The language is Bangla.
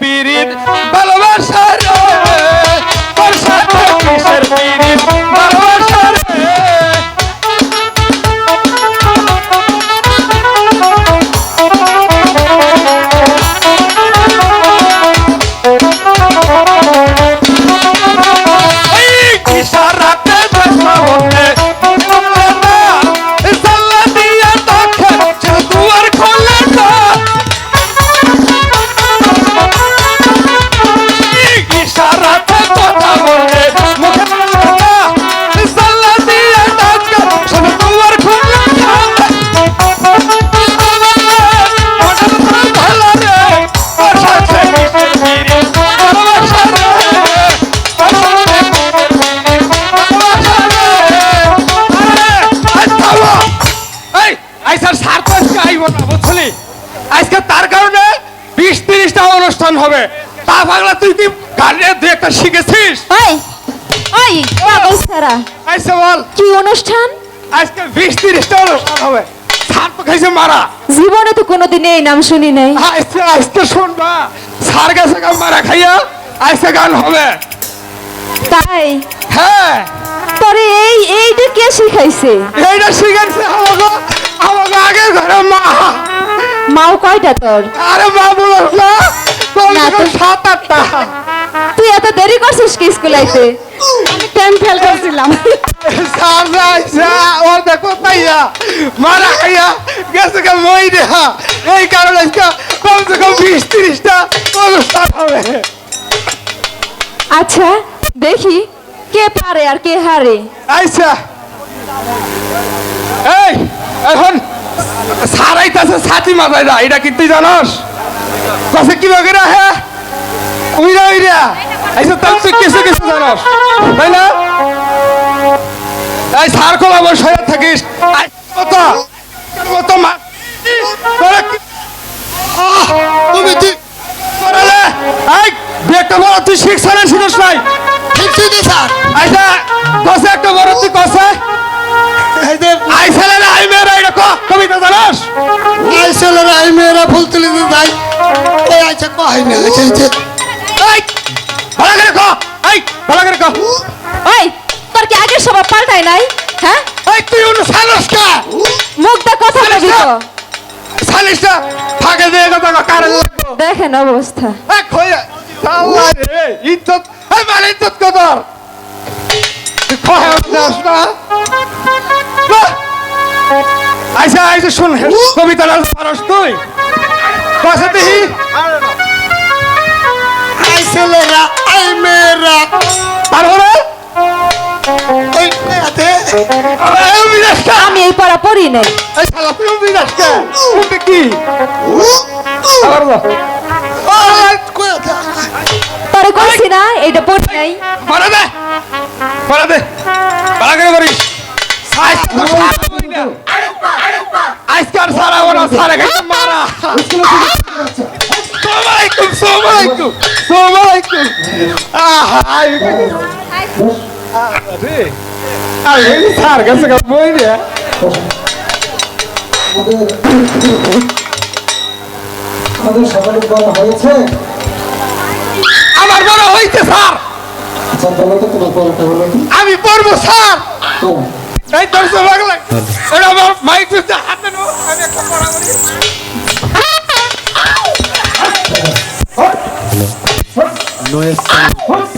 পিরিত হবে। তা বাংলা তুই কি গানের দু একটা শিখেছিস? ওই ওই পাগল সারা আইসে বল। কি অনুষ্ঠান? আজকে বিশ তিরিশটা অনুষ্ঠান হবে। সার তো খাইছে মারা। জীবনে তো কোনোদিন এই নাম শুনি নাই। আজকে আজকে শুনবা সার গেছে গান মারা খাইয়া আজকে গান হবে। তাই? হ্যাঁ। তোরে এই এইটা কে শিখাইছে? এইটা শিখেছে আমাকে আমাকে আগে ঘরে মা। মাও কয়টা তোর? আরে মা বলো না। তুই এত দেরি করছিস কি স্কুল আইতে আমি টাইম ফেল করছিলাম। সার যাইছে ও দেখো তাইয়া মারা খাইয়া গেছে কে মই দেহা এই কারণে আজকে কমসে কম বিশ তিরিশটা অনুষ্ঠান হবে। আচ্ছা দেখি কে পারে আর কে হারে। আইসা। এই এখন সারাইতাছে ছাতি মাথায় দা এটা কি তুই জানস? কাছে কি বাগে রা হ্যাঁ তাহলে তুই কিছু কিছু জানস তাই না? এই সার খোলা বসে হয়ে থাকিস। আই, কত কত মা কি আহ, তুমি তুই এই একটা বড় তুই শিখছ না শিখিস নাই? ঠিকই স্যার। আইসা কসে একটা বড় তুই কসে? এই যে আইসালে না আই মেয়েরা এটা কবিতা জানাস? আইসলের আই মেয়েরা ফুল তুলিতে যাই এই আইসা কয় না আইসা ভালো করে ক ওই তোর কি আগের সব পাল্টাই নাই? হ্যাঁ? এই তুই অনু সালস কা? মুখ দা কথা বলবি তো সালিস না ফাঁকে দিয়ে কথা ক কারে লাগবো। দেখেন অবস্থা। এই কই আল্লাহ রে ইজ্জত। এই মানে ইজ্জত কদর কহে যাস না। আইসা আইসা শুন। কবিতা না পারস তুই। কসে দিহি আইসলেরা মেয়েরা। তারপরে ওই মেয়েতে আমি এই পড়া পড়ি নাই। এই শালা তুই বিনাশটা কোনটা কি? তোরে কইছি না এইটা পড়ি নাই। মারা দে। মারা দে। ভালো করে করিস? সারা করি আজকাল সারা ওরা সারা গেছে মারা সালামালাইকুম সালামালাইকুম সালামালাইকুম আহা আরে আরে সার গেছে গা মই রে আমাদের সকালে বলা হয়েছে আমার বড় হইছে স্যার। আচ্ছা বলো তো তোমার পড়াটা হলো আমি পড়ব স্যার। এই সব লাগলে এটা আমার আমলাই তো